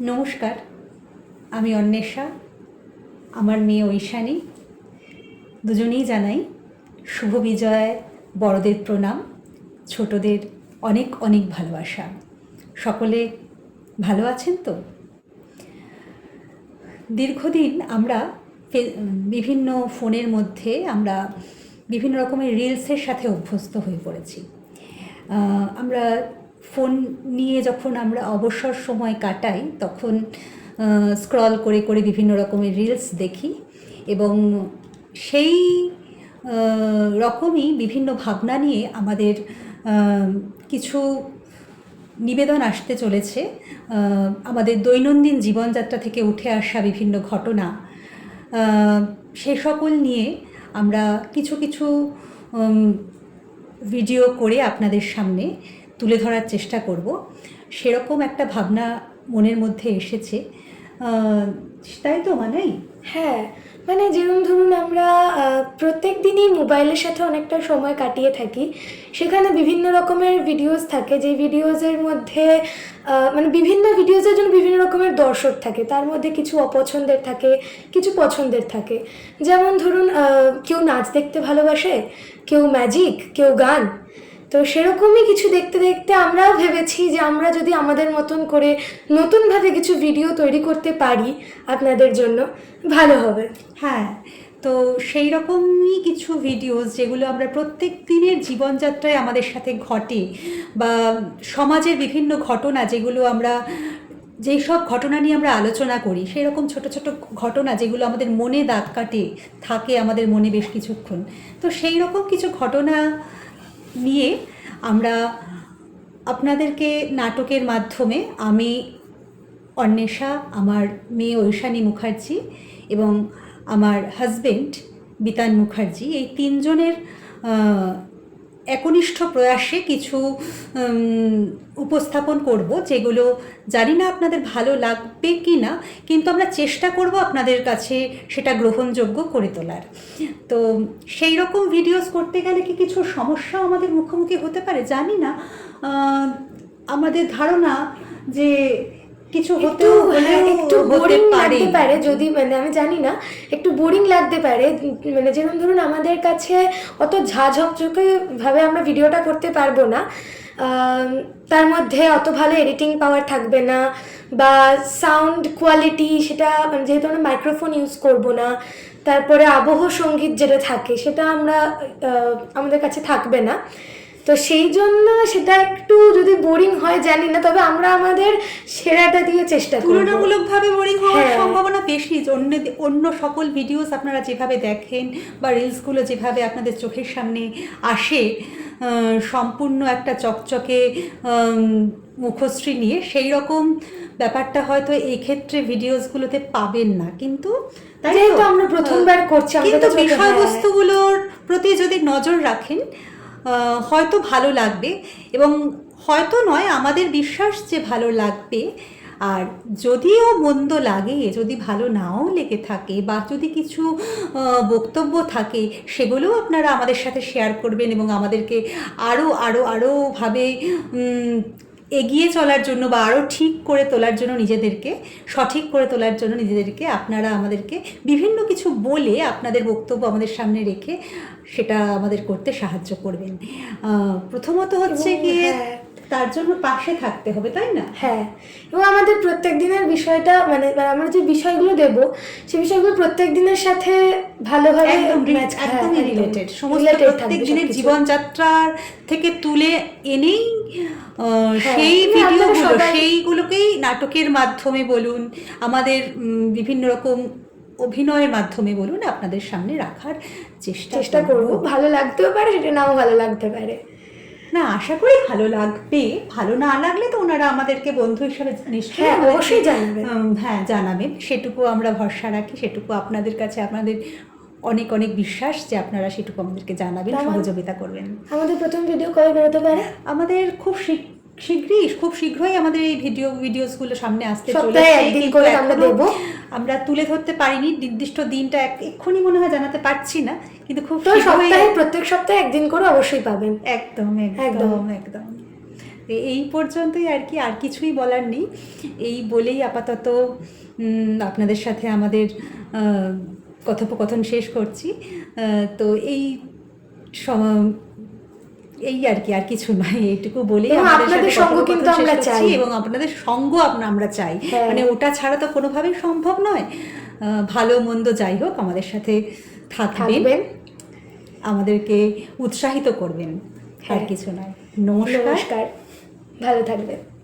নমস্কার, আমি অন্বেষা, আমার মেয়ে ঐশানী। দুজনেই জানাই শুভ বিজয়, বড়দের প্রণাম, ছোটদের অনেক অনেক ভালোবাসা। সকলে ভালো আছেন তো? দীর্ঘদিন আমরা বিভিন্ন ফোনের মধ্যে আমরা বিভিন্ন রকমের রিলসের সাথে অভ্যস্ত হয়ে পড়েছি। আমরা ফোন নিয়ে যখন আমরা অবসর সময় কাটাই, তখন স্ক্রল করে করে বিভিন্ন রকমের রিলস দেখি এবং সেই রকমই বিভিন্ন ভাবনা নিয়ে আমাদের কিছু নিবেদন আসতে চলেছে। আমাদের দৈনন্দিন জীবনযাত্রা থেকে উঠে আসা বিভিন্ন ঘটনা সে সকল নিয়ে আমরা কিছু কিছু ভিডিও করে আপনাদের সামনে তুলে ধরার চেষ্টা করব। সেরকম একটা ভাবনা মনের মধ্যে এসেছে। তাই তো মানাই হ্যাঁ মানে যেরকম ধরুন আমরা প্রত্যেক দিনই মোবাইলের সাথে অনেকটা সময় কাটিয়ে থাকি। সেখানে বিভিন্ন রকমের ভিডিওস থাকে। যে ভিডিওজের মধ্যে মানে বিভিন্ন ভিডিওজের জন্য বিভিন্ন রকমের দর্শক থাকে। তার মধ্যে কিছু অপছন্দের থাকে, কিছু পছন্দের থাকে। যেমন ধরুন কেউ নাচ দেখতে ভালোবাসে, কেউ ম্যাজিক কেউ গান। তো সেরকমই কিছু দেখতে দেখতে আমরাও ভেবেছি যে আমরা যদি আমাদের মতন করে নতুনভাবে কিছু ভিডিও তৈরি করতে পারি আপনাদের জন্য, ভালো হবে। হ্যাঁ তো সেই রকমই কিছু ভিডিওস যেগুলো আমরা প্রত্যেক দিনের জীবনযাত্রায় আমাদের সাথে ঘটে বা সমাজের বিভিন্ন ঘটনা যেগুলো আমরা, যেই সব ঘটনা নিয়ে আমরা আলোচনা করি সেই রকম ছোট ছোট ঘটনা যেগুলো আমাদের মনে দাগ কাটে, থাকে আমাদের মনে বেশ কিছুক্ষণ। তো সেই রকম কিছু ঘটনা নিয়ে আমরা আপনাদেরকে নাটকের মাধ্যমে আমি অন্বেষা, আমার মেয়ে ঐশানী মুখার্জি এবং আমার হাজবেন্ড বিতান মুখার্জি, এই তিনজনের একনিষ্ঠ প্রয়াসে কিছু উপস্থাপন করব যেগুলো জানি না আপনাদের ভালো লাগবে কি না, কিন্তু আমরা চেষ্টা করব আপনাদের কাছে সেটা গ্রহণযোগ্য করে তোলার। তো সেই রকম ভিডিওস করতে গেলে কি কিছু সমস্যাও আমাদের মুখোমুখি হতে পারে? জানি না। আমাদের ধারণা যে কিছু একটু হতেও একটু বোরিং পারে। লাগতে পারে যদি মানে আমি জানি না একটু বোরিং লাগতে পারে। মানে যেরকম ধরুন আমাদের কাছে অত ঝা ঝকঝকে ভাবে আমরা ভিডিওটা করতে পারব না। তার মধ্যে অত ভালো এডিটিং পাওয়ার থাকবে না বা সাউন্ড কোয়ালিটি সেটা মানে যেহেতু আমরা মাইক্রোফোন ইউজ করব না তারপরে আবহ সংগীত যেটা থাকে সেটা আমরা আমাদের কাছে থাকবে না। তো সেই জন্য সেটা একটু যদি বোরিং হয় জানি না তবে আমরা আমাদের সেরাটা দিয়ে চেষ্টা করব তুলনামূলকভাবে বোরিং হওয়ার হ্যাঁ। সম্ভাবনা বেশি অন্য অন্য সকল ভিডিওস আপনারা যেভাবে দেখেন বা রিলসগুলো যেভাবে আপনাদের চোখের সামনে আসে সম্পূর্ণ একটা চকচকে মুখশ্রী নিয়ে সেই রকম ব্যাপারটা হয়তো এই ক্ষেত্রে ভিডিওসগুলোতে পাবেন না কিন্তু তাই তো? আমরা প্রথমবার করছি, কিন্তু বিষয়বস্তুগুলোর প্রতি যদি নজর রাখেন হয়তো ভালো লাগবে এবং হয়তো নয়, আমাদের বিশ্বাস যে ভালো লাগবে। আর যদিও মন্দ লাগে, যদি ভালো নাও লেগে থাকে বা যদি কিছু বক্তব্য থাকে, সেগুলোও আপনারা আমাদের সাথে শেয়ার করবেন এবং আমাদেরকে আরও আরও আরওভাবে এগিয়ে চলার জন্য বা আরও ঠিক করে তোলার জন্য নিজেদেরকে সঠিক করে তোলার জন্য নিজেদেরকে আপনারা আমাদেরকে বিভিন্ন কিছু বলে আপনাদের বক্তব্য আমাদের সামনে রেখে সেটা আমাদের করতে সাহায্য করবেন প্রথমত হচ্ছে গিয়ে হ্যাঁ। তার জন্য পাশে থাকতে হবে তাই না? হ্যাঁ এবং আমাদের প্রত্যেক দিনের বিষয়টা মানে মানে আমরা যে বিষয়গুলো দেব সেই বিষয়গুলো প্রত্যেক দিনের সাথে ভালোভাবে একদম রি- match- হ্যাঁ, একদমই রিলেটেড সমস্ত প্রত্যেক দিনের জীবনযাত্রার থেকে তুলে এনেই হ্যাঁ, সেই মানে ভিডিওগুলো সেইগুলোকেই নাটকের মাধ্যমে বলুন আমাদের বিভিন্ন রকম অভিনয়ের মাধ্যমে বলুন আপনাদের সামনে রাখার চেষ্টা চেষ্টা করব। ভালো লাগতেও পারে সেটা নাও ভালো লাগতে পারে। না আশা করি ভালো লাগবে। ভালো না লাগলে তো ওনারা আমাদেরকে বন্ধু হিসাবে নিশ্চয়ই হ্যাঁ, অবশ্যই জানাবেন। হ্যাঁ জানাবেন। সেটুকু আমরা ভরসা রাখি সেটুকু আপনাদের কাছে আপনাদের অনেক অনেক বিশ্বাস যে আপনারা সেটুকু আমাদেরকে জানাবেন সহযোগিতা করবেন। আমাদের প্রথম ভিডিও কবে বেরোতে পারে? আমাদের খুব শীঘ্র- শীঘ্রই খুব শীঘ্রই আমাদের এই ভিডিও ভিডিওসগুলো সামনে আসতে চলেছে। একদিন করে আমরা দেবো। আমরা তুলে ধরতে পারিনি নির্দিষ্ট দিনটা এক- এক্ষুনি মনে হয় জানাতে পারছি না কিন্তু খুব সপ্তাহে প্রত্যেক সপ্তাহে একদিন করে অবশ্যই পাবেন। একদম একদম। একদম। এই পর্যন্তই আর কি আর কিছুই বলার নেই। এই বলেই আপাতত উম, আপনাদের সাথে আমাদের আহ, কথোপকথন শেষ করছি। আহ, তো এই এই আর কি আর কিছু নয় এইটুকু বলে আপনাদের সঙ্গ কিন্তু আমরা চাই। এবং আপনাদের সঙ্গ আমরা চাই। হ্যাঁ। মানে ওটা ছাড়া তো কোনোভাবেই সম্ভব নয়। আহ, ভালো মন্দ যাই হোক আমাদের সাথে থাকবেন। আমাদেরকে উৎসাহিত করবেন। আর হ্যাঁ। কিছু নয়। নমস্কার। ভালো থাকবেন।